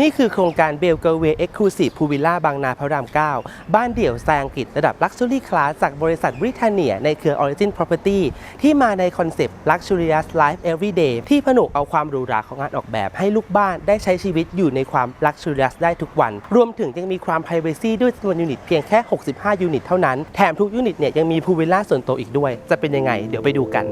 นี่คือโครงการเบลเกเวเอ็กซ์คลูซีฟพูวิลล่าบางนาพระราม 9 บ้านเดี่ยวสไตล์อังกฤษระดับลักชัวรี่คลาสจากบริษัทบริเทเนียในเครือ Origin Property ที่มาในคอนเซปต์ Luxurious Life Everyday ที่ผนวกเอาความหรูหราของงานออกแบบให้ลูกบ้านได้ใช้ชีวิตอยู่ในความ Luxurious ได้ทุกวัน รวมถึงยังมีความ Privacy ด้วยจำนวนยูนิตเพียงแค่ 65 ยูนิตเท่านั้น แถมทุกยูนิตเนี่ยยังมีพูวิลล่าส่วนตัวอีกด้วย จะเป็นยังไง เดี๋ยวไปดูกัน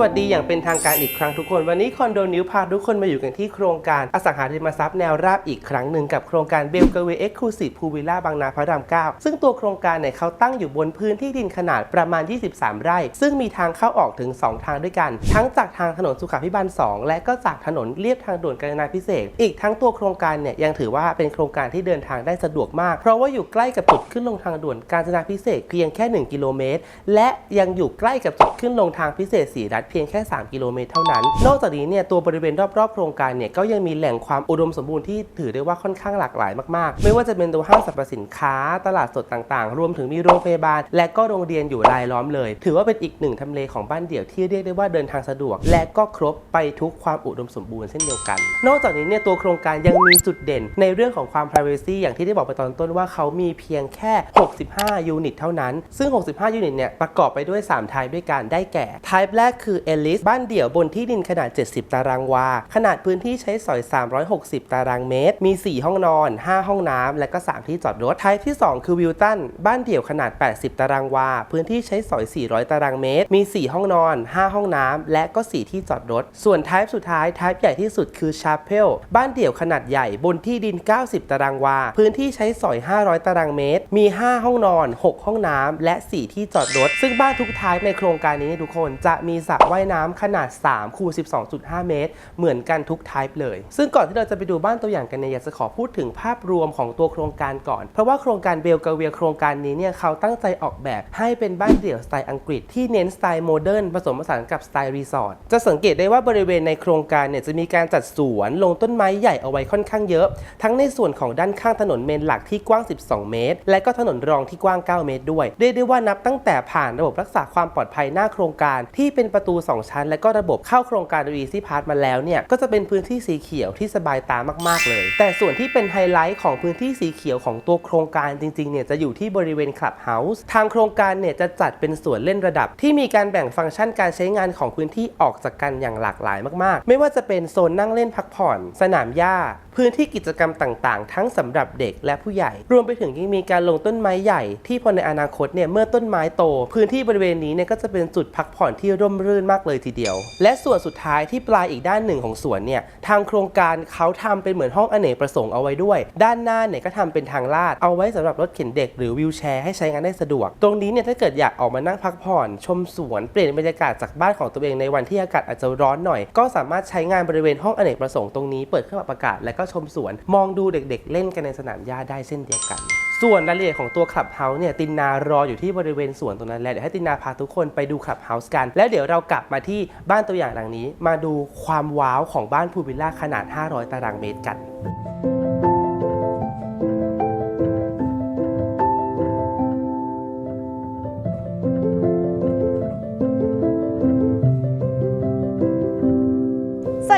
วัสดีอย่างเป็นทางการอีกครั้งทุกคน วันนี้คอนโดนิวพาทุกคนมาอยู่กันที่โครงการอสังหาริมทรัพย์แนวราบอีกครั้งหนึ่งกับโครงการเบลเกเวเอ็กซ์คลูซีฟพูวิลล่าบางนาพระราม9ซึ่งตัวโครงการเนี่ยเขาตั้งอยู่บนพื้นที่ดินขนาดประมาณ 23 ไร่ ซึ่งมีทางเข้าออกถึง 2 ทางด้วยกัน ทั้งจากทางถนนสุขาพิบาล 2 และก็จากถนนเลียบทางด่วนกาญจนาพิเศษ อีกทั้งตัวโครงการเนี่ยยังถือว่าเป็นโครงการที่เดินทางได้สะดวกมาก เพราะว่าอยู่ใกล้กับจุดขึ้นลงทางด่วนกาญจนาพิเศษเพียงแค่ 1 กิโลเมตร และยังอยู่ใกล้กับจุดขึ้นลงทางพิเศษสีรัฐเพียงแค่ 3 กิโลเมตรเท่านั้น นอกจากนี้เนี่ยตัวบริเวณรอบๆโครงการเนี่ยก็ยังมีแหล่งความอุดมสมบูรณ์ที่ถือได้ว่าค่อนข้างหลากหลายมากๆ ไม่ว่าจะเป็นตัวห้างสรรพสินค้า ตลาดสดต่างๆ รวมถึงมีโรงพยาบาล และก็โรงเรียนอยู่รายล้อมเลย ถือว่าเป็นอีกหนึ่งทำเลของบ้านเดี่ยวที่เรียกได้ว่าเดินทางสะดวก และก็ครบไปทุกความอุดมสมบูรณ์เช่นเดียวกัน นอกจากนี้เนี่ยตัวโครงการยังมีจุดเด่น ในเรื่องของความ privacy อย่างที่ได้บอกไปตอนต้นว่าเขามีเพียงแค่ 65 ยูนิตเท่านั้น ซึ่ง 65 ยูนิตเนี่ยประกอบไปด้วย 3 ไทป์ด้วยกันได้แก่ไทป์แรกคือ Elite บ้านเดี่ยวบนที่ดินขนาด 70 ตารางวา ขนาดพื้นที่ใช้สอย 360 ตารางเมตร มี 4 ห้องนอน 5 ห้องน้ำและก็ 3 ที่จอดรถไทป์ที่ 2 คือ Wilton บ้านเดี่ยวขนาด 80 ตารางวา พื้นที่ใช้สอย 400 ตารางเมตร มี 4 ห้องนอน 5 ห้องน้ำและก็ 4 ที่จอดรถ ส่วนไทป์สุดท้ายไทป์ใหญ่ที่สุดคือ Chapel บ้านเดี่ยวขนาดใหญ่บนที่ดิน 90 ตารางวา พื้นที่ใช้สอย 500 ตารางเมตร มี 5 ห้องนอน 6 ห้องน้ำและ 4 ที่จอดรถ ซึ่งบ้านทุกไทป์ในโครงการนี้ทุกคนจะมีสระว่ายน้ำขนาด3คูณ12.5 เมตร เหมือนกันทุกไทป์เลย ซึ่งก่อนที่เราจะไปดูบ้านตัวอย่างกันเนี่ยอยากจะขอพูดถึงภาพรวมของตัวโครงการก่อน เพราะว่าโครงการเบลกาเวียโครงการนี้เนี่ยเขาตั้งใจออกแบบให้เป็นบ้านเดี่ยวสไตล์อังกฤษที่เน้นสไตล์โมเดิร์นผสมผสานกับสไตล์รีสอร์ทจะสังเกตได้ว่าบริเวณในโครงการเนี่ยจะมีการจัดสวนลงต้นไม้ใหญ่เอาไว้ค่อนข้างเยอะ ทั้งในส่วนของด้านข้างถนนเมนหลักที่กว้าง 12 เมตร และก็ถนนรองที่กว้าง 9 เมตรด้วยเรียกได้ว่านับตั้งแต่ผ่านระบบรักษาความปลอดภัยหน้าโครงการที่เป็นประตู2 ชั้น และก็ระบบเข้าโครงการ Easy Pass มาแล้วเนี่ยก็จะเป็นพื้นที่สีเขียวที่สบายตามากๆเลย แต่ส่วนที่เป็นไฮไลท์ของพื้นที่สีเขียวของตัวโครงการจริงๆเนี่ยจะอยู่ที่บริเวณคลับเฮาส์ทางโครงการเนี่ยจะจัดเป็นส่วนเล่นระดับ ที่มีการแบ่งฟังก์ชันการใช้งานของพื้นที่ออกจากกันอย่างหลากหลายมากๆ ไม่ว่าจะเป็นโซนนั่งเล่นพักผ่อน สนามหญ้าพื้นที่กิจกรรมต่างๆ ทั้งสำหรับเด็กและผู้ใหญ่ รวมไปถึงยังมีการลงต้นไม้ใหญ่ที่พอในอนาคตเนี่ยเมื่อต้นไม้โต พื้นที่บริเวณนี้เนี่ยก็จะเป็นจุดพักผ่อนที่ร่มรื่นมากเลยทีเดียว และส่วนสุดท้ายที่ปลายอีกด้านหนึ่งของสวนเนี่ยทางโครงการเขาทำเป็นเหมือนห้องอเนกประสงค์เอาไว้ด้วย ด้านหน้าเนี่ยก็ทำเป็นทางลาดเอาไว้สำหรับรถเข็นเด็กหรือวิวแชร์ให้ใช้งานได้สะดวก ตรงนี้เนี่ยถ้าเกิดอยากออกมานั่งพักผ่อน ชมสวนเปลี่ยนบรรยากาศจากบ้านของตัวเองในวันที่อากาศอาจจะร้อนหน่อย ก็สามารถใช้งานบริเวณห้องอเนกประสงค์ตรงนี้เปิดเครื่องปรับอากาศและก็ชมสวน มองดูเด็กๆ เล่นกันในสนามหญ้าได้เช่นเดียวกัน ส่วนรายละเอียดของตัวคลับเฮาส์เนี่ยตินนารออยู่ที่บริเวณสวนตรงนั้นแล้วเดี๋ยวให้ตินนาพาทุกคนไปดูคลับเฮาส์กัน แล้วเดี๋ยวเรากลับมาที่บ้านตัวอย่างหลังนี้ มาดูความว้าวของบ้านพูลวิลล่าขนาด 500 ตารางเมตรกัน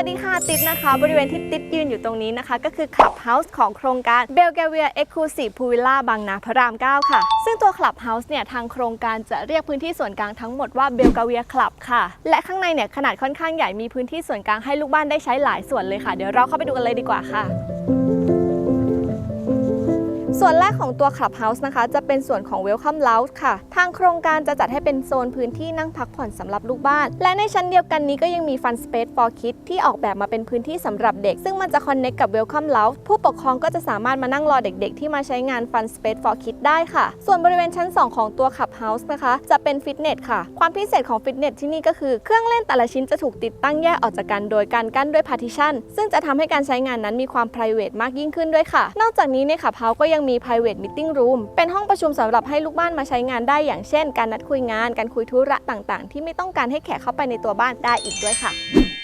วัสดีค่ะติ๊บนะคะ บริเวณที่ติ๊บยืนอยู่ตรงนี้นะคะ ก็คือคลับเฮาส์ของโครงการ b e l g a v i a Exclusive Pool Villa บางนาพระราม 9 ค่ะ ซึ่งตัวคลับเฮาส์เนี่ยทางโครงการจะเรียกพื้นที่ส่วนกลางทั้งหมดว่า b e l g a v i a Club ค่ะ และข้างในเนี่ยขนาดค่อนข้างใหญ่มีพื้นที่ส่วนกลางให้ลูกบ้านได้ใช้หลายส่วนเลยค่ะ เดี๋ยวเราเข้าไปดูกันเลยดีกว่าค่ะ ส่วนแรกของตัว Clubhouse นะคะ จะเป็นส่วนของ Welcome Lounge ค่ะ ทางโครงการจะจัดให้เป็นโซนพื้นที่นั่งพักผ่อนสำหรับลูกบ้าน และในชั้นเดียวกันนี้ก็ยังมี Fun Space for Kids ที่ออกแบบมาเป็นพื้นที่สำหรับเด็ก ซึ่งมันจะ connect กับ Welcome Lounge ผู้ปกครองก็จะสามารถมานั่งรอเด็กๆ ที่มาใช้งาน Fun Space for Kids ได้ค่ะ ส่วนบริเวณชั้น 2 ของตัว Clubhouse นะคะ จะเป็นฟิตเนสค่ะ ความพิเศษของฟิตเนสที่นี่ก็คือเครื่องเล่นแต่ละชิ้นจะถูกติดตั้งแยกออกจากกันโดยการกั้นด้วย partition ซึ่งจะทำให้การใช้งานนั้นมีความ private มากยิ่งขึ้นด้วยค่ะ นอกจากนี้ใน Clubhouse ก็ยังยังมี private meeting room เป็นห้องประชุมสำหรับให้ลูกบ้านมาใช้งานได้อย่างเช่น การนัดคุยงาน การคุยธุระต่างๆ ที่ไม่ต้องการให้แขกเข้าไปในตัวบ้านได้อีกด้วยค่ะ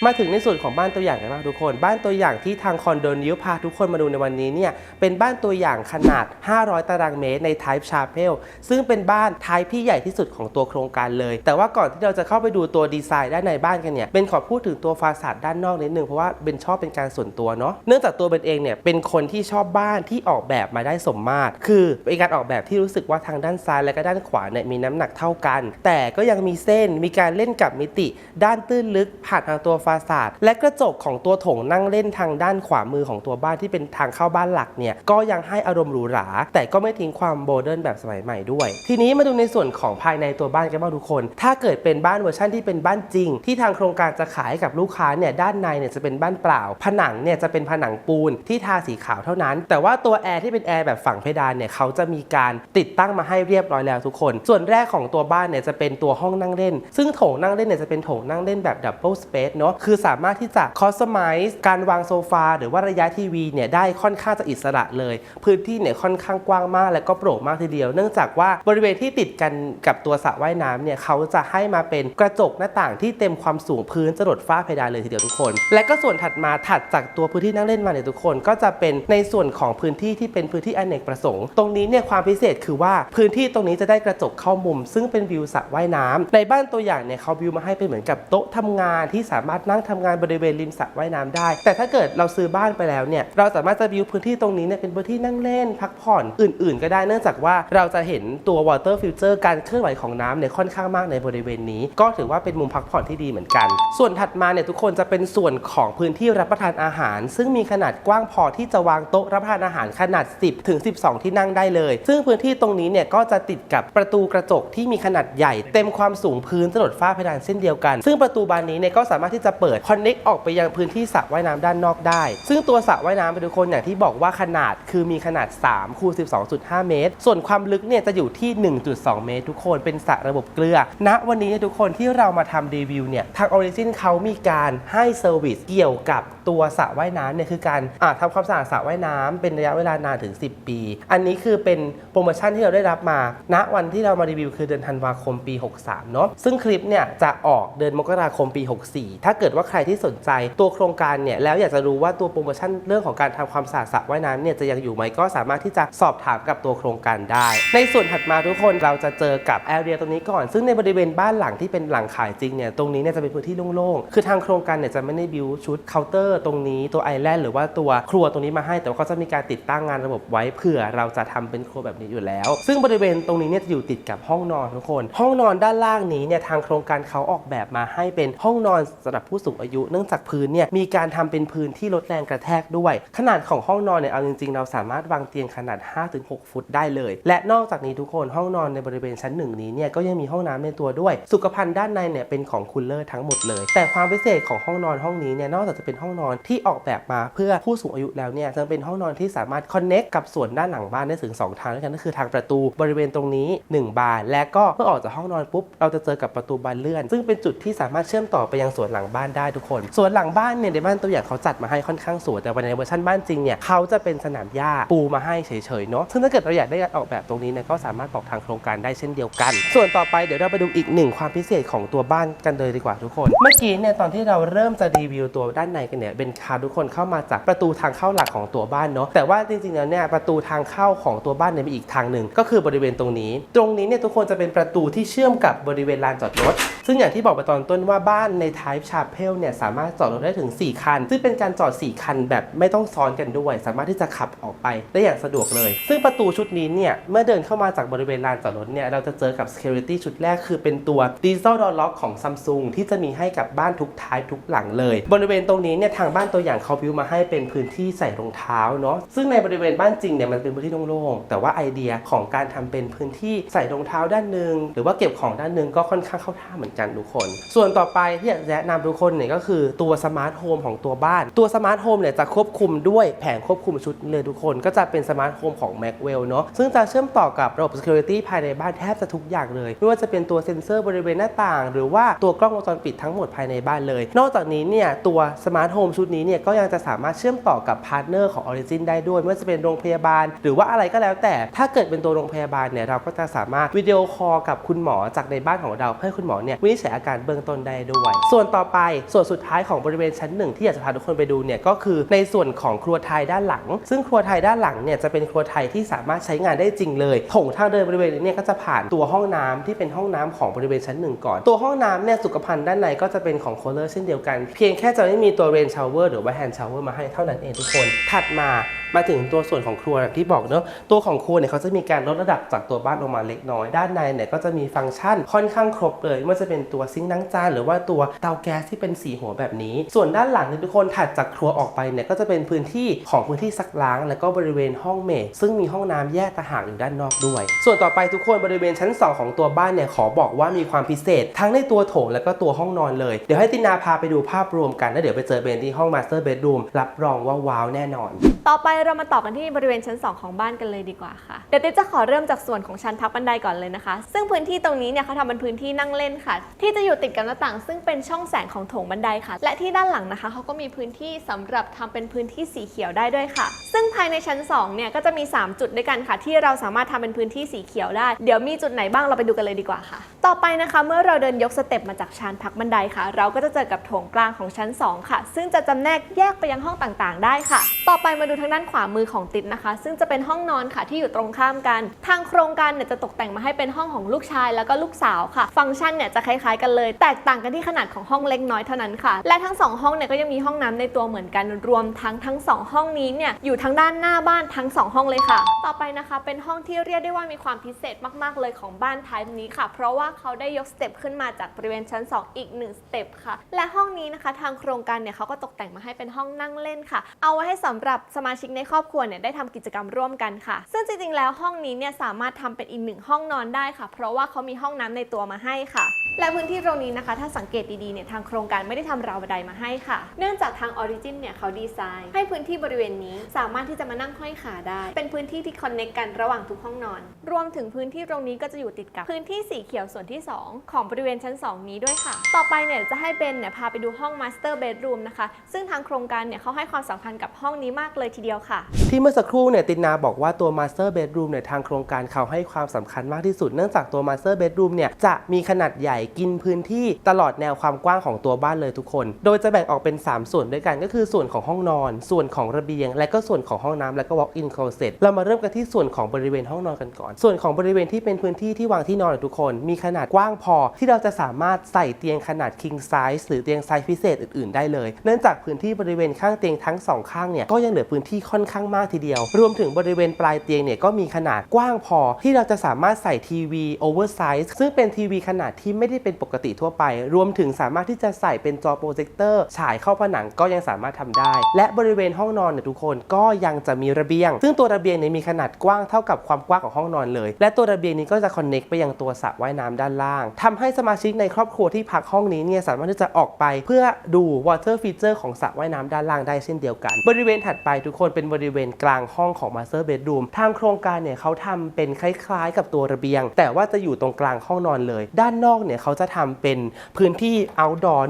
มาถึงในส่วนของบ้านตัวอย่างกันบ้างทุกคน บ้านตัวอย่างที่ทางคอนโดนิวพาทุกคนมาดูในวันนี้เนี่ยเป็นบ้านตัวอย่างขนาด 500 ตารางเมตรใน Type Chapel ซึ่งเป็นบ้าน Type ที่ใหญ่ที่สุดของตัวโครงการเลย แต่ว่าก่อนที่เราจะเข้าไปดูตัวดีไซน์ด้านในบ้านกันเนี่ยเป็นขอพูดถึงตัวฟาสาดด้านนอกนิดนึงเพราะว่าเบนชอบเป็นการส่วนตัวเนาะเนื่องจากตัวเบนเองเนี่ยเป็นคนที่ชอบบ้านที่ออกแบบมาได้สมมาตร คือเป็นการออกแบบที่รู้สึกว่าทางด้านซ้ายและก็ด้านขวาเนี่ยมีน้ำหนักเท่ากัน แต่ก็ยังมีเส้นมีการเล่นกับมิติ ด้านตื้นลึกผ่านทางตัวฟาสาดและกระจกของตัวโถงนั่งเล่นทางด้านขวามือของตัวบ้านที่เป็นทางเข้าบ้านหลักเนี่ยก็ยังให้อารมณ์หรูหรา แต่ก็ไม่ทิ้งความโมเดิร์นแบบสมัยใหม่ด้วย ทีนี้มาดูในส่วนของภายในตัวบ้านกันบ้างทุกคน ถ้าเกิดเป็นบ้านเวอร์ชันที่เป็นบ้านจริง ที่ทางโครงการจะขายให้กับลูกค้าเนี่ยด้านในเนี่ยจะเป็นบ้านเปล่า ผนังเนี่ยจะเป็นผนังปูนที่ทาสีขาวเท่านั้น แต่ว่าตัวแอร์ที่เป็นแอร์แบบฝั่งเพดานเนี่ยเขาจะมีการติดตั้งมาให้เรียบร้อยแล้วทุกคน ส่วนแรกของตัวบ้านเนี่ยจะเป็นตัวห้องนั่งเล่น ซึ่งโถงนั่งเล่นเนี่ยจะเป็นโถงนั่งเล่นแบบดับเบิลสเปซเนาะคือสามารถที่จะคอสไมซ์การวางโซฟาหรือว่าระยะทีวีเนี่ยได้ค่อนข้างจะอิสระเลย พื้นที่เนี่ยค่อนข้างกว้างมาก และก็โปร่งมากทีเดียว เนื่องจากว่าบริเวณที่ติดกันกับตัวสระว่ายน้ำเนี่ยเขาจะให้มาเป็นกระจกหน้าต่างที่เต็มความสูงพื้นจรดฝ้าเพดานเลยทีเดียวทุกคน และก็ส่วนถัดมาถัดจากตัวพื้นที่นั่งเล่นมาเนี่ยทุกคน ก็จะเป็นในส่วนของพื้นที่ที่เป็นพื้นที่อเนกประสงค์ ตรงนี้เนี่ยความพิเศษคือว่าพื้นที่ตรงนี้จะได้กระจกเข้ามุม ซึ่งเป็นวิวสระว่ายน้ำในบ้านตัวอย่างเนี่ยเขาวิวมาให้เป็นเหมือนกับโต๊ะทำงานที่สามารถนั่งทำงานบริเวณริมสระว่ายน้ำได้ แต่ถ้าเกิดเราซื้อบ้านไปแล้วเนี่ยเราสามารถจะวิวพื้นที่ตรงนี้เนี่ยเป็นพื้นที่นั่งเล่น พักผ่อนอื่น ๆ ก็ได้เนื่องจากว่าเราจะเห็นตัว water filter การเคลื่อนไหวของน้ำเนี่ยค่อนข้างมากในบริเวณนี้ ก็ถือว่าเป็นมุมพักผ่อนที่ดีเหมือนกัน ส่วนถัดมาเนี่ยทุกคนจะเป็นส่วนของพื้นที่รับประทานอาหาร ซึ่งมีขนาดกว้างพอที่จะวางโต๊ะรับประทานอาหารขนาด 10ถึง12 ที่นั่งได้เลย ซึ่งพื้นที่ตรงนี้เนี่ยก็จะติดกับประตูกระจกที่มีขนาดใหญ่ เต็มความสูงพื้นจรดฝ้าเพดานเช่นเดียวกัน ซึ่งประตูบานนี้เนี่ยก็สามารถที่จะเปิดคอนเน็กออกไปยังพื้นที่สระว่ายน้ำด้านนอกได้ ซึ่งตัวสระว่ายน้ำเป็นทุกคนอย่างที่บอกว่าขนาดคือมีขนาด3คูณ12.5 เมตร ส่วนความลึกเนี่ยจะอยู่ที่ 1.2 เมตร ทุกคนเป็นสระระบบเกลือณวันนี้ทุกคนที่เรามาทำรีวิวเนี่ยทาง Origin เขามีการให้เซอร์วิสเกี่ยวกับตัวสระว่ายน้ำเนี่ยคือการอ่าทำความสะอาดสระว่ายน้ำเป็นระยะเวลานานถึง 10ปี อันนี้คือเป็นโปรโมชั่นที่เราได้รับมาณวันที่เรามารีวิวคือเดือนธันวาคมปี 63 เนาะซึ่งคลิปเนี่ยจะออกเดือนมกราคมปี 64 ถ้าเกิดว่าใครที่สนใจตัวโครงการเนี่ยแล้วอยากจะรู้ว่าตัวโปรโมชั่นเรื่องของการทำความสะอาดสระว่ายน้ำเนี่ยจะยังอยู่ไหมก็สามารถที่จะสอบถามกับตัวโครงการได้ ในส่วนถัดมาทุกคนเราจะเจอกับแอเรียตรงนี้ก่อน ซึ่งในบริเวณบ้านหลังที่เป็นหลังขายจริงเนี่ยตรงนี้เนี่ยจะเป็นพื้นที่โล่งๆคือทางโครงการเนี่ยจะไม่ได้บิวชุดเคาน์เตอร์ตรงนี้ตัวไอแลนด์หรือว่าตัวครัวตรงนี้มาให้ แต่ว่าเขาจะมีการติดตั้งงานระบบไว้เผื่อเราจะทำเป็นครัวแบบนี้อยู่แล้ว ซึ่งบริเวณตรงนี้เนี่ยจะอยู่ติดกับห้องนอนทุกคน ห้องนอนด้านล่างนี้เนี่ยทางโครงการเขาออกแบบมาให้เป็นห้องนอนสำหรับผู้สูงอายุ เนื่องจากพื้นเนี่ยมีการทำเป็นพื้นที่ลดแรงกระแทกด้วย ขนาดของห้องนอนเนี่ยเอาจริงๆ เราสามารถวางเตียงขนาด 5-6 ฟุตได้เลย และนอกจากนี้ทุกคนห้องนอนในบริเวณชั้นหนึ่งนี้เนี่ยก็ยังมีห้องน้ำในตัวด้วย สุขภัณฑ์ด้านในเนี่ยเป็นของคูลเลอร์ทั้งหมดเลย แต่ความพิเศษของห้องนอนห้องนี้เนี่ยนอกจากจะเป็นห้องนอนที่ออกแบบมาเพื่อผู้สูงอายุแล้วเนี่ยจะเป็นห้องนอนที่สามารถคอนเน็กกับส่วนด้านหลังบ้านได้ถึงสองทางด้วยกันก็คือทางประตูบริเวณตรงนี้หนึ่งบาน และก็เมื่อออกจากห้องนอนปุ๊บเราจะเจอกับประตูบานเลื่อน ซึ่งเป็นจุดที่สามารถเชื่อมต่อไปยังสวนหลังบ้านได้ทุกคนสวนหลังบ้านเนี่ยในบ้านตัวอย่างเขาจัดมาให้ค่อนข้างสวยแต่วันในเวอร์ชันบ้านจริงเนี่ยเขาจะเป็นสนามหญ้าปูมาให้เฉยๆเนาะซึ่งถ้าเกิดเราอยากได้การออกแบบตรงนี้เนี่ยก็สามารถบอกทางโครงการได้เช่นเดียวกัน ส่วนต่อไปเดี๋ยวเราไปดูอีกหนึ่งความพิเศษของตัวบ้านกันเลยดีกว่าทุกคน เมื่อกี้เนี่ยตอนที่เราเริ่มจะรีวิวตัวด้านในกันเนี่ยเป็นคาทุกคนเข้ามาจากประตูทางเข้าหลักของตัวบ้านเนาะแต่ว่าจริงๆแล้วเนี่ยประตูทางเข้าของตัวบ้านเนี่ยมีอีกทางหนึ่งก็คือบริเวณตรงนี้ ตรงนี้เนี่ยทุกคนจะเป็นประตูที่เชื่อมกับบริเวณลานจอดรถ ซึ่งอย่างที่บอกไปตอนต้นว่าบ้านใน Type Chapel เนี่ยสามารถจอดรถได้ถึง 4 คัน ซึ่งเป็นการจอด 4 คันแบบไม่ต้องซ้อนกันด้วย สามารถที่จะขับออกไปได้อย่างสะดวกเลย ซึ่งประตูชุดนี้เนี่ยเมื่อเดินเข้ามาจากบริเวณลานจอดรถเนี่ยเราจะเจอกับ security ชุดแรกคือเป็นตัว Digital Door Lock ของ Samsung ที่จะมีให้กับบ้านทุก Type ทุกหลังเลย บริเวณตรงนี้เนี่ยทางบ้านตัวอย่างเขาพิวมาให้เป็นพื้นที่ใส่รองเท้าเนาะซึ่งในบริเวณบ้านจริงเนี่ยมันเป็นพื้นที่โล่งๆแต่ว่าไอเดียของการทำเป็นพื้นที่ใส่รองเท้าด้านหนึ่งหรือว่าเก็บของด้านหนึ่งก็ค่อนข้างเข้าท่าเหมือนกันกันทุกคน ส่วนต่อไปที่อยากจะแนะนำทุกคนเนี่ยก็คือตัวสมาร์ทโฮมของตัวบ้าน ตัวสมาร์ทโฮมเนี่ยจะควบคุมด้วยแผงควบคุมชุดเลยทุกคน ก็จะเป็นสมาร์ทโฮมของ m a c w e l l เนาะซึ่งจะเชื่อมต่อกับระบบ Security ภายในบ้านแทบจะทุกอย่างเลย ไม่ว่าจะเป็นตัวเซ็นเซอร์บริเวณหน้าต่าง หรือว่าตัวกล้องวงจรปิดทั้งหมดภายในบ้านเลย นอกจากนี้เนี่ยตัวสมาร์ทโฮมชุดนี้เนี่ยก็ยังจะสามารถเชื่อมต่อกับพาร์ทเนอร์ของ Origin ได้ด้วยไม่ว่าจะเป็นโรงพยาบาล หรือว่าอะไรก็แล้วแต่ ถ้าเกิดเป็นตัวโรงพยาบาลเนี่ยเราก็จะสามารถวิดีโอคอลกับคุณหมอจากในบ้านของเราเพื่อคุณหมอเนี่ยวินิจฉัยอาการเบื้องต้นได้ด้วย ส่วนต่อไปส่วนสุดท้ายของบริเวณชั้นหนึ่งที่อยากจะพาทุกคนไปดูเนี่ยก็คือในส่วนของครัวไทยด้านหลัง ซึ่งครัวไทยด้านหลังเนี่ยจะเป็นครัวไทยที่สามารถใช้งานได้จริงเลยถงทางเดินบริเวณนี้เนี่ยก็จะผ่านตัวห้องน้ำที่เป็นห้องน้ำของบริเวณชั้นหนึ่งก่อน ตัวห้องน้ำเนี่ยสุขภัณฑ์ด้านในก็จะเป็นของโคเลอร์เช่นเดียวกัน เพียงแค่จะไม่มีตัวเรนชาวเวอร์หรือว่าแฮนด์ชาวเวอร์มาให้เท่านั้นเองทุกคน ถัดมามาถึงตัวส่วนของครัวที่บอกเนอะตัวของครัวเนี่ยเขาจะมีการลดระดับจากตัวบ้านลงมาเล็กน้อย ด้านในเนี่ยก็จะมีฟังก์ชันค่อนข้างครบเลยม่ว่าจะเป็นตัวซิงค์ล้างจานหรือว่าตัวเตาแก๊สที่เป็นสีหัวแบบนี้ ส่วนด้านหลังทุกคนถัดจากครัวออกไปเนี่ยก็จะเป็นพื้นที่ของพื้นที่ซักล้าง แล้วก็บริเวณห้องเมดซึ่งมีห้องน้ำแยกต่างหากอยู่ด้านนอกด้วย ส่วนต่อไปทุกคนบริเวณชั้น 2 ของตัวบ้านเนี่ยขอบอกว่ามีความพิเศษ ทั้งในตัวโถงแล้วก็ตัวห้องนอนเลย เดี๋ยวให้ตินาพาไปดูภาพรวมกันแล้วเดี๋ยวไปเจอเบนที่ห้องมาสเตอร์เบดรูมรับรองว่าว้าวแน่นอน ต่อไปเรามาต่อกันที่บริเวณชั้น 2 ของบ้านกันเลยดีกว่าค่ะเดี๋ยวติ๊จะขอเริ่มจากส่วนของชั้นพักบันไดก่อนเลยนะคะ ซึ่งพื้นที่ตรงนี้เนี่ยเขาทำเป็นพื้นที่นั่งเล่นค่ะที่จะอยู่ติดกับหน้าต่าง ซึ่งเป็นช่องแสงของโถงบันไดค่ะ และที่ด้านหลังนะคะเขาก็มีพื้นที่สำหรับทำเป็นพื้นที่สีเขียวได้ด้วยค่ะ ซึ่งภายในชั้น2เนี่ยก็จะมี 3 จุดด้วยกันค่ะ ที่เราสามารถทำเป็นพื้นที่สีเขียวได้ เดี๋ยวมีจุดไหนบ้างเราไปดูกันเลยดีกว่าค่ะ ต่อไปนะคะเมื่อเราเดินยกสเต็ปมาจากชานพักบันไดค่ะ เราก็จะเจอกับโถงกลางของชั้น 2 ค่ะ ซึ่งจะจำแนกแยกไปยังห้องต่างๆ ได้ค่ะ ต่อไปมาดูทางด้านขวามือของติดนะคะ ซึ่งจะเป็นห้องนอนค่ะที่อยู่ตรงข้ามกัน ทางโครงการเนี่ยจะตกแต่งมาให้เป็นห้องของลูกชายแล้วก็ลูกสาวค่ะ ฟังก์ชันเนี่ยจะคล้ายๆ กันเลย แตกต่างกันที่ขนาดของห้องเล็กน้อยเท่านั้นค่ะ และทั้งสองห้องเนี่ยก็ยังมีห้องน้ำในตัวเหมือนกันรวมทั้งทั้งสองห้องนี้เนี่ยอยู่ทางด้านหน้าบ้านทั้งสองห้องเลยค่ะ ต่อไปนะคะ เป็นห้องที่เรียกได้ว่ามีความพิเศษมากๆเลยของบ้านไทป์นี้ค่ะ เพราะว่าเขาได้ยกสเต็ปขึ้นมาจากบริเวณชั้น 2 อีก1สเต็ปค่ะ และห้องนี้นะคะทางโครงการเนี่ยเขาก็ตกแต่งมาให้เป็นห้องนั่งเล่นค่ะ เอาไว้ให้สำหรับสมาชิกในครอบครัวเนี่ยได้ทำกิจกรรมร่วมกันค่ะ ซึ่งจริงๆแล้วห้องนี้เนี่ยสามารถทำเป็นอีกหนึ่งห้องนอนได้ค่ะ เพราะว่าเขามีห้องน้ำในตัวมาให้ค่ะและพื้นที่ตรงนี้นะคะ ถ้าสังเกตดีๆเนี่ยทางโครงการไม่ได้ทำราวบันไดมาให้ค่ะ เนื่องจากทางออริจินเนี่ยเขาดีไซน์ ให้พื้นที่บริเวณนี้สามารถที่จะมานั่งห้อยขาได้ เป็นพื้นที่ที่คอนเน c กกันระหว่างทุกห้องนอน รวมถึงพื้นที่ตรงนี้ก็จะอยู่ติดกับพื้นที่สีเขียวส่วนที่ 2 ของบริเวณชั้น 2 นี้ด้วยค่ะ ต่อไปเนี่ยจะให้เบนเนี่ยพาไปดูห้อง Master Bedroom นะคะ ซึ่งทางโครงการเนี่ยเขาให้ความสำคัญกับห้องนี้มากเลยทีเดียวค่ะ ที่เมื่อสักครู่เนี่ยตินาบอกว่าตัว Master Bedroom เนี่ยทางโครงการเขาให้ความสำคัญมากที่สุดเนื่องจากตัว Master Bedroom เนี่ยจะมีขนาดใหญ่กินพื้นที่ตลอดแนวความกว้างของตัวบ้านเลยทุกคน โดยจะแบ่งออกเป็น 3 ส่วนด้วยกันก็คือส่วนของห้องนอน ส่วนของระเบียง และก็ส่วนของห้องน้ำและก็ walk-in closet เรามาเริ่มกันที่ส่วนของบริเวณห้องนอนกันก่อน ส่วนของบริเวณที่เป็นพื้นที่ที่วางที่นอนทุกคน มีขนาดกว้างพอ ที่เราจะสามารถใส่เตียงขนาด king size หรือเตียงไซส์พิเศษอื่นๆ ได้เลย เนื่องจากพื้นที่บริเวณข้างเตียงทั้งสองข้างเนี่ยก็ยังเหลือพื้นที่ค่อนข้างมากทีเดียว รวมถึงบริเวณปลายเตียงเนี่ยก็มีขนาดกว้างพอ ที่เราจะสามารถใส่ทีวี oversize ซึ่งเป็นทีวีขนาดที่ไม่ได้เป็นปกติทั่วไป รวมถึงสามารถที่จะใส่เป็นจอโปรเจคเตอร์ฉายเข้าผนังก็ยังสามารถทำได้ และบริเวณห้องนอนเนี่ยทุกคนก็ยังจะมีระเบียง ซึ่งตัวระเบียงเนี่ยมีขนาดกว้างเท่ากับความกว้างของห้องนอนเลย และตัวระเบียงนี้ก็จะคอนเน็กไปยังตัวสระว่ายน้ำด้านล่างทำให้สมาชิกในครอบครัวที่พักห้องนี้เนี่ยสามารถที่จะออกไป เพื่อดู water feature ของสระว่ายน้ำด้านล่างได้เช่นเดียวกัน บริเวณถัดไปทุกคนเป็นบริเวณกลางห้องของ master bedroom ทางโครงการเนี่ยเขาทำเป็นคล้าย ๆ กับตัวระเบียง แต่ว่าจะอยู่ตรงกลางห้องนอนเลย ด้านนอกเนี่ยเขาาจะทำเป็นพื้นที่ outdoor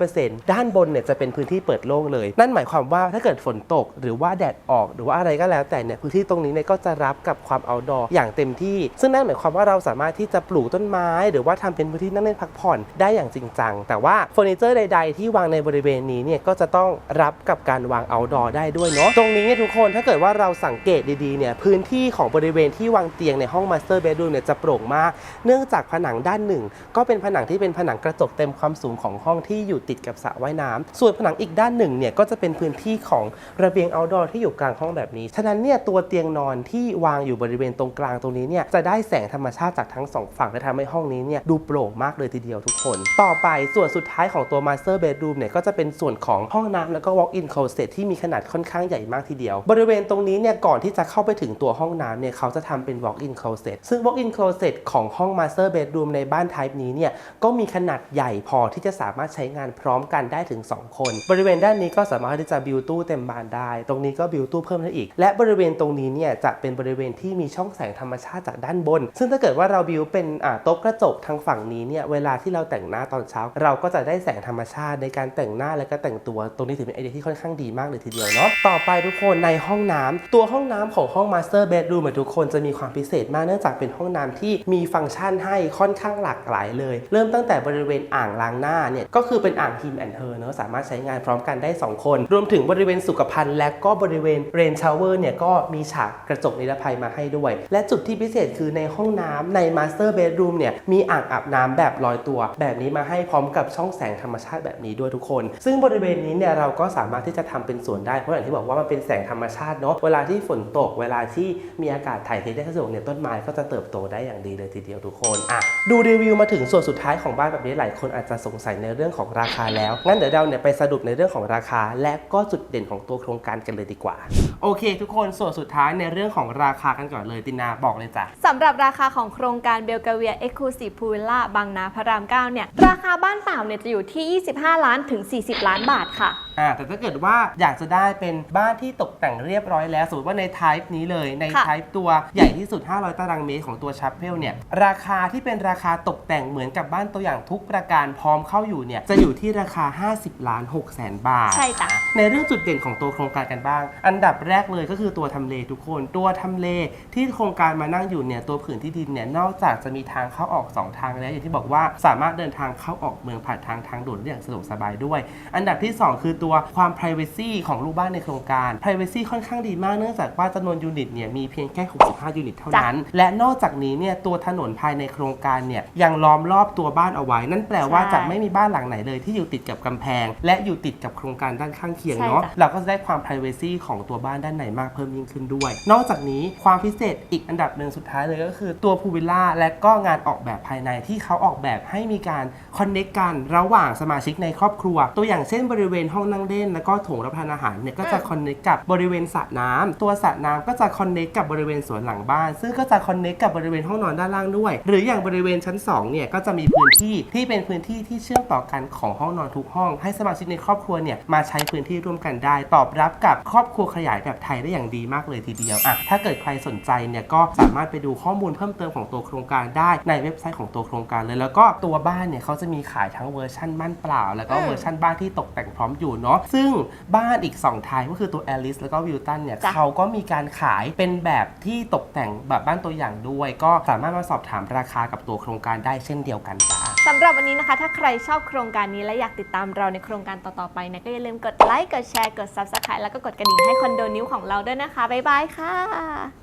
100%ด้านบนเนี่ยจะเป็นพื้นที่เปิดโล่งเลย นั่นหมายความว่าถ้าเกิดฝนตกหรือว่าแดดออกหรือว่าอะไรก็แล้วแต่เนี่ยพื้นที่ตรงนี้เนี่ยก็จะรับกับความ outdoor อย่างเต็มที่ ซึ่งนั่นหมายความว่าเราสามารถที่จะปลูกต้นไม้ หรือว่าทำเป็นพื้นที่นั่งเล่นพักผ่อนได้อย่างจริงจังแต่ว่าเฟอร์นิเจอร์ใด ๆ ที่วางในบริเวณนี้เนี่ยก็จะต้องรับกับการวาง outdoor ได้ด้วยเนาะตรงนี้เนี่ยทุกคนถ้าเกิดว่าเราสังเกตดีๆเนี่ยพื้นที่ของบริเวณที่วางเตียงในห้อง master bedroom เนี่ยจะโปร่งมาก เนื่องจากผนังด้านหนึ่ง ก็เป็นผนังที่เป็นผนังกระจกเต็มความสูงของห้องที่อยู่ติดกับสระว่ายน้ำส่วนผนังอีกด้านหนึ่งเนี่ยก็จะเป็นพื้นที่ของระเบียง outdoor ที่อยู่กลางห้องแบบนี้ ฉะนั้นเนี่ยตัวเตียงนอนที่วางอยู่บริเวณตรงกลางตรงนี้เนี่ยจะได้แสงธรรมชาติจากทั้งสองฝั่งและทำให้ห้องนี้เนี่ยดูโปร่งมากเลยทีเดียวทุกคน ต่อไปส่วนสุดท้ายของตัว master bedroom เนี่ยก็จะเป็นส่วนของห้องน้ำแล้วก็ walk in closet ที่มีขนาดค่อนข้างใหญ่มากทีเดียว บริเวณตรงนี้เนี่ยก่อนที่จะเข้าไปถึงตัวห้องน้ำเนี่ยเขาจะทำเป็น walk in closet ซึ่ง walk in closet ของห้อง master bedroom ในบ้าน type นี้เนี่ยเนี่ยก็มีขนาดใหญ่พอที่จะสามารถใช้งานพร้อมกันได้ถึง 2 คน บริเวณด้านนี้ก็สามารถที่จะบิวตู้เต็มบานได้ ตรงนี้ก็บิวตู้เพิ่มได้อีก และบริเวณตรงนี้เนี่ยจะเป็นบริเวณที่มีช่องแสงธรรมชาติจากด้านบน ซึ่งถ้าเกิดว่าเราบิวเป็นโต๊ะกระจกทางฝั่งนี้เนี่ยเวลาที่เราแต่งหน้าตอนเช้า เราก็จะได้แสงธรรมชาติในการแต่งหน้าและก็แต่งตัว ตรงนี้ถือเป็นไอเดียที่ค่อนข้างดีมากเลยทีเดียวเนาะต่อไปทุกคนในห้องน้ำตัวห้องน้ำของห้อง Master Bedroom อะทุกคนจะมีความพิเศษมากเนื่องจากเป็นห้องน้ำที่มีฟังก์ชันให้ค่อนข้างหลากหลายเลยเริ่มตั้งแต่บริเวณอ่างล้างหน้าเนี่ยก็คือเป็นอ่าง him and her เนอะสามารถใช้งานพร้อมกันได้ 2 คน รวมถึงบริเวณสุขภัณฑ์และก็บริเวณ rain shower เนี่ยก็มีฉากกระจกนิรภัยมาให้ด้วย และจุดที่พิเศษคือในห้องน้ำใน master bedroom เนี่ยมีอ่างอาบน้ำแบบลอยตัว แบบนี้มาให้พร้อมกับช่องแสงธรรมชาติแบบนี้ด้วยทุกคน ซึ่งบริเวณนี้เนี่ยเราก็สามารถที่จะทำเป็นสวนได้เพราะอย่างที่บอกว่ามันเป็นแสงธรรมชาติเนาะเวลาที่ฝนตกเวลาที่มีอากาศถ่ายเทได้สะดวกเนี่ยต้นไม้ก็จะเติบโตได้อย่างดีเลยทีเดียวทุกคนอะดูรีวิวมาถึงส่วนสุดท้ายของบ้านแบบนี้หลายคนอาจจะสงสัยในเรื่องของราคาแล้ว งั้นเดี๋ยวเราเนี่ยไปสรุปในเรื่องของราคา และก็จุดเด่นของตัวโครงการกันเลยดีกว่า โอเค ทุกคนส่วนสุดท้ายในเรื่องของราคากันก่อนเลยตินาบอกเลยจ้ะสำหรับราคาของโครงการเบลกาเวียเอ็กซ์คลูซีฟพูวิลล่าบางนาพระราม 9 เนี่ย ราคาบ้านเปล่าเนี่ยจะอยู่ที่ 25 ล้านถึง 40 ล้านบาทค่ะ อ่าแต่ถ้าเกิดว่าอยากจะได้เป็นบ้านที่ตกแต่งเรียบร้อยแล้ว สมมติว่าใน type นี้เลยใน ค่ะ type ตัวใหญ่ที่สุด 500 ตารางเมตรของตัวชัพเพลเนี่ยราคาที่เป็นราคาตกแต่งเหมือนกับบ้านตัวอย่างทุกประการพร้อมเข้าอยู่เนี่ยจะอยู่ที่ราคา 50 ล้าน6แสนบาท ใช่จ้ะ ในเรื่องจุดเด่นของตัวโครงการกันบ้าง อันดับแรกเลยก็คือตัวทำเลทุกคน ตัวทำเลที่โครงการมานั่งอยู่เนี่ย ตัวผืนที่ดินเนี่ย นอกจากจะมีทางเข้าออก 2 ทางแล้วอย่างที่บอกว่าสามารถเดินทางเข้าออกเมืองผ่านทางทางด่วนได้อย่างสะดวกสบายด้วย อันดับที่ 2 คือตัวความ privacy ของลูกบ้านในโครงการ privacy ค่อนข้างดีมากเนื่องจากว่าจำนวนยูนิตเนี่ยมีเพียงแค่ 65 ยูนิตเท่านั้น และนอกจากนี้เนี่ยตัวถนนภายในโครงการเนี่ยยังล้อมรอบตัวบ้านเอาไว้ นั่นแปลว่าใช่จะไม่มีบ้านหลังไหนเลยที่อยู่ติดกับกำแพง และอยู่ติดกับโครงการด้านข้างเคียงใช่เนาะจ้ะเราก็จะได้ความ privacy ของตัวบ้านด้านในมากเพิ่มยิ่งขึ้นด้วย นอกจากนี้ความพิเศษอีกอันดับหนึ่งสุดท้ายเลยก็คือตัวพูวิลล่าและก็งานออกแบบภายในที่เขาออกแบบให้มีการคอนเน c กกันระหว่างสมาชิกในครอบครัว ตัวอย่างเช่นบริเวณห้องนั่งเล่นแล้วก็โถงรับประทานอาหารเนี่ยก็จะคอนเน c กกับบริเวณสระน้ำตัวสระน้ำก็จะคอนเน c กกับบริเวณสวนหลังบ้าน ซึ่งก็จะคอนเน c กกับบริเวณห้องนอนด้านล่างด้วย หรืออย่างบริเวณชั้นสองเนี่ยก็จะมีพื้นที่ที่เป็นพื้นที่ที่เชื่อมต่อกันของห้องนอนทุกห้อง ให้สมาชิกในครอบครัวเนี่ยมาใช้พื้นที่ร่วมกันได้ ตอบรับกับครอบครัวขยายแบบไทยได้อย่างดีมากเลยทีเดียวอะถ้าเกิดใครสนใจเนี่ยก็สามารถไปดูข้อมูลเพิ่มเติมของตัวโครงการได้ในเว็บไซต์ของตัวโครงการเลย แล้วก็ตัวบ้านเนี่ยเขาจะมีขายทั้งเวอร์ชั่นบ้านเปล่า แล้วก็อืมเวอร์ชั่นบ้านที่ตกแต่งพร้อมอยู่เนาะซึ่งบ้านอีก2ไทยก็คือตัวแอลิสแล้วก็วิลตันเนี่ยจ้ะ เขาก็มีการขายเป็นแบบที่ตกแต่งแบบบ้านตัวอย่างด้วย ก็สามารถมาสอบถามราคากับตัวโครงการได้เช่นเดียวกันจ้า สำหรับวันนี้นะคะ ถ้าใครชอบโครงการนี้และอยากติดตามเราในโครงการต่อ ๆ ไปนะก็อย่าลืมกดไลค์ กดแชร์ กด Subscribe แล้วก็กดกระดิ่งให้คอนโดนิวของเราด้วยนะคะ บ๊ายบายค่ะ